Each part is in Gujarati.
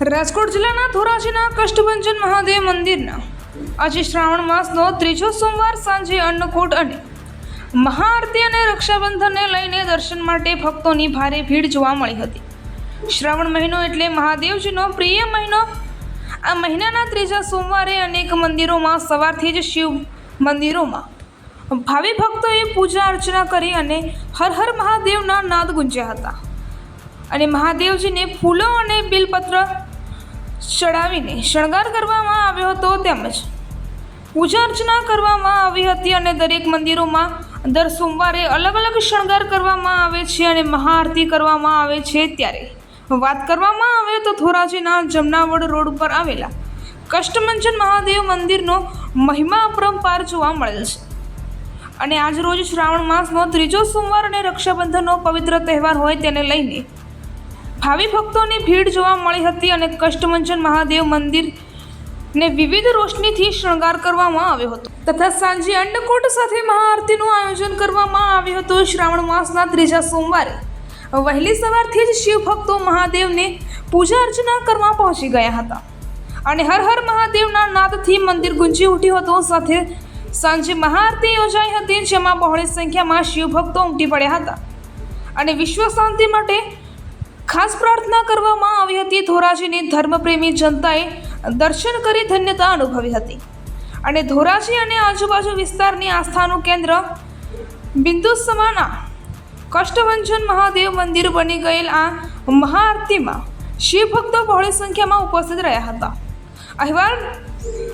રાજકોટ જિલ્લાના ધોરાજીના કષ્ટભંજન મહાદેવ મંદિરના. આજે શ્રાવણ માસનો ત્રીજો સોમવાર સાંજે અન્નકૂટ અને મહાઆરતી અને રક્ષાબંધનને લઈને દર્શન માટે ભક્તોની ભારે ભીડ જોવા મળી હતી. શ્રાવણ મહિનો એટલે મહાદેવજીનો પ્રિય મહિનો. આ મહિનાના ત્રીજા સોમવારે અનેક મંદિરોમાં સવારથી જ શિવ મંદિરોમાં ભાવિ ભક્તોએ પૂજા અર્ચના કરી અને હર હર મહાદેવના નાદ ગુંજ્યા હતા. અને મહાદેવજીને ફૂલો અને બિલપત્ર ચડાવીને શણગાર કરવામાં આવ્યો હતો તેમજ પૂજા અર્ચના કરવામાં આવી હતી અને દરેક મંદિરોમાં દર સોમવારે અલગ અલગ શણગાર કરવામાં આવે છે અને મહાઆરતી કરવામાં આવે છે ત્યારે. વાત કરવામાં આવે તો ધોરાજીના જમનાવડ રોડ ઉપર આવેલા કષ્ટમંજન મહાદેવ મંદિરનો મહિમા અપરંપાર જોવા મળેલ છે. અને આજ રોજ શ્રાવણ માસનો ત્રીજો સોમવાર અને રક્ષાબંધનનો પવિત્ર તહેવાર હોય તેને લઈને ભાવિ ભક્તોની ભીડ જોવા મળી હતી અને કષ્ટમંજન મહાદેવ મંદિર ને વિવિધ રોશનીથી શણગાર કરવામાં આવ્યો હતો. તથા સાંજે અંડકોટ સાથે મહાઆરતીનું આયોજન કરવામાં આવ્યું હતું શ્રાવણ માસના ત્રીજા સોમવારે. વહેલી સવારથી જ શિવ ભક્તો મહાદેવને પૂજા અર્ચના કરવા પહોંચી ગયા હતા. અને હર હર મહાદેવના નાદથી મંદિર ગુંજી ઉઠ્યું હતું. સાથે સાંજે મહાઆરતી યોજાઈ હતી, જેમાં બહોળી સંખ્યામાં શિવ ભક્તો ઉમટી પડ્યા હતા. અને વિશ્વ શાંતિ માટે ખાસ પ્રાર્થના કરવામાં આવી હતી. ધોરાજીની ધર્મપ્રેમી જનતાએ દર્શન કરી ધન્યતા અનુભવી હતી. અને ધોરાજી અને આજુબાજુ વિસ્તારની આસ્થાનું કેન્દ્ર બિંદુ સમાના કષ્ટભંજન મહાદેવ મંદિર બની ગયેલ આ મહાઆરતીમાં શિવ ભક્તો બહોળી સંખ્યામાં ઉપસ્થિત રહ્યા હતા. અહેવાલ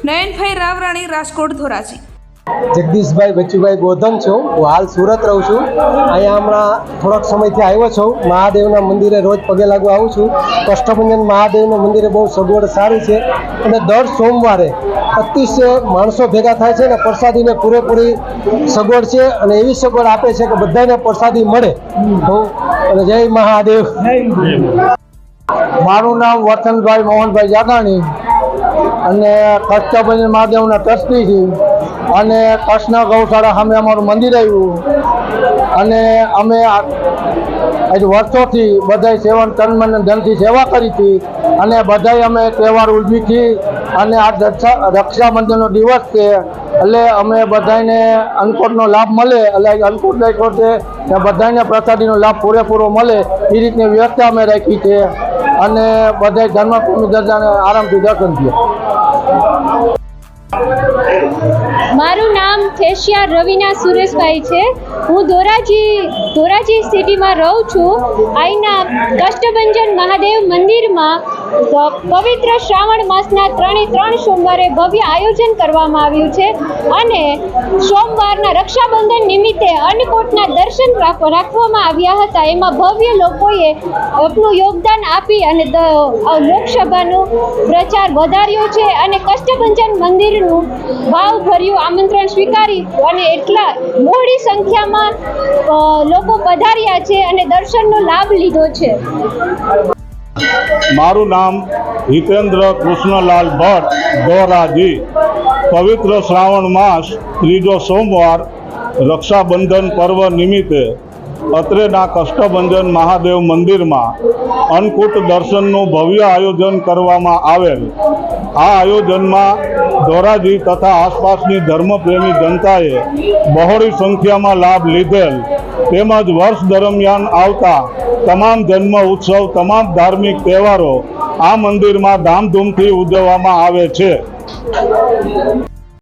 નયનભાઈ રાવરાણી, રાજકોટ, ધોરાજી. જગદીશભાઈ, બચુભાઈ ગોધન છું. હું હાલ સુરત રહું છું. અહીંયા હમણાં થોડાક સમયથી આવ્યો છું. મહાદેવના મંદિરે રોજ પગે લાગવા આવું છું. કષ્ટભંજન મહાદેવના મંદિરે બહુ સગવડ સારી છે અને દર સોમવારે અતિશય માણસો ભેગા થાય છે અને પ્રસાદીને પૂરેપૂરી સગવડ છે અને એવી સગવડ આપે છે કે બધાને પ્રસાદી મળે. અને જય મહાદેવ. મારું નામ વતનભાઈ મોહનભાઈ જાગાણી અને કષ્ટભંજન મહાદેવના ટ્રસ્ટી છીએ અને કૃષ્ણ ગૌશાળા સામે અમારું મંદિર આવ્યું. અને અમે આજે વર્ષોથી બધાય સેવન તન ધનથી સેવા કરી હતી. અને બધાય અમે તહેવાર ઉજવી હતી અને આ રક્ષા રક્ષાબંધનનો દિવસ છે. એટલે અમે બધાને અન્નકોટનો લાભ મળે. એટલે અન્નકોટ રાખ્યો છે. બધાને પ્રસાદીનો લાભ પૂરેપૂરો મળે. એ રીતની વ્યવસ્થા અમે રાખી છે. અને બધાય ધર્મપ્રેમી દર્જાને આરામથી દર્શન થયા. મારું નામ થેશિયા રવિના સુરેશભાઈ છે. હું ધોરાજી ધોરાજી સિટીમાં રહું છું. અહીંના કષ્ટભંજન મહાદેવ મંદિરમાં પવિત્ર શ્રાવણ માસના ત્રણે ત્રણ સોમવારે ભવ્ય આયોજન કરવામાં આવ્યું છે અને સોમવારના રક્ષાબંધન નિમિત્તે અન્નકોટના દર્શન રાખવામાં આવ્યા હતા. એમાં ભવ્ય લોકોએ આપનું યોગદાન આપી અને લોકસભાનો પ્રચાર વધાર્યો છે અને કષ્ટભંજન મંદિરનું ભાવભર્યું આમંત્રણ સ્વીકારી અને એટલા મોડી સંખ્યામાં લોકો પધાર્યા છે અને દર્શનનો લાભ લીધો છે. મારું નામ હિતેન્દ્ર કૃષ્ણલાલ ભટ્ટ દોરાજી પવિત્ર શ્રાવણ માસ ત્રીજો સોમવાર રક્ષાબંધન પર્વ નિમિત્તે અત્રેના કષ્ટભંજન મહાદેવ મંદિરમાં અન્નકૂટ દર્શનનું ભવ્ય આયોજન કરવામાં આવેલ. આ આયોજનમાં ધોરાજી તથા આસપાસની ધર્મપ્રેમી જનતાએ બહોળી સંખ્યામાં લાભ લીધેલ. તેમજ વર્ષ દરમિયાન આવતા તમામ જન્મ ઉત્સવ, તમામ ધાર્મિક તહેવારો આ મંદિરમાં ધામધૂમથી ઉજવવામાં આવે છે.